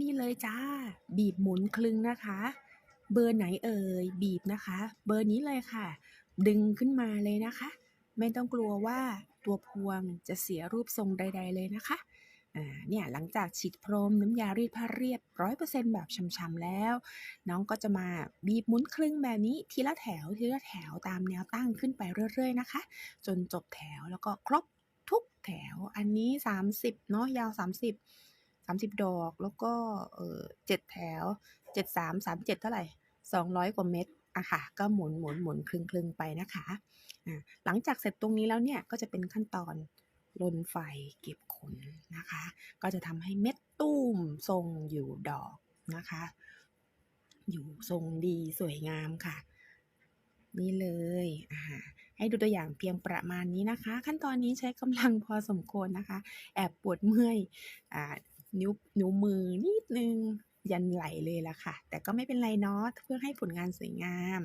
นี่เลยจ้า บีบหมุนคลึงนะคะ เบอร์ไหนเอ่ย บีบนะคะ เบอร์นี้เลยค่ะ ดึงขึ้นมาเลยนะคะ ไม่ต้องกลัวว่าตัวพวงจะเสียรูปทรงใด ๆ เลยนะคะเนี่ยหลังจากฉีดพรมน้ำยารีดผ้าเรียบร้อยเปอร์เซ็นแบบช่ำๆแล้ว น้องก็จะมาบีบหมุนครึ่งแบบนี้ทีละแถวทีละแถวตามแนวตั้งขึ้นไปเรื่อย ๆ นะคะ จนจบแถวแล้วก็ครบทุกแถวอันนี้ 30เนาะยาว 30 30ดอก แล้วก็เออเจ็ดแถว73 37เท่าไหร่200กว่าเม็ดอะค่ะ ก็หมุนหมุนหมุนคลึงคลึงไปนะคะอ่าหลังจากเสร็จตรงนี้แล้วเนี่ย ก็จะเป็นขั้นตอนลนไฟเก็บขนนะคะ ก็จะทำให้เม็ดตุ้มทรงอยู่ดอกนะคะ อยู่ทรงดีสวยงามค่ะ นี่เลยอ่าให้ดูตัวอย่างเพียงประมาณนี้นะคะ ขั้นตอนนี้ใช้กำลังพอสมควรนะคะ แอบปวดเมื่อยอ่า นิ้วนิ้วมือนิดนึงยันไหลเลยละค่ะ แต่ก็ไม่เป็นไรเนาะเพื่อให้ผลงานสวยงาม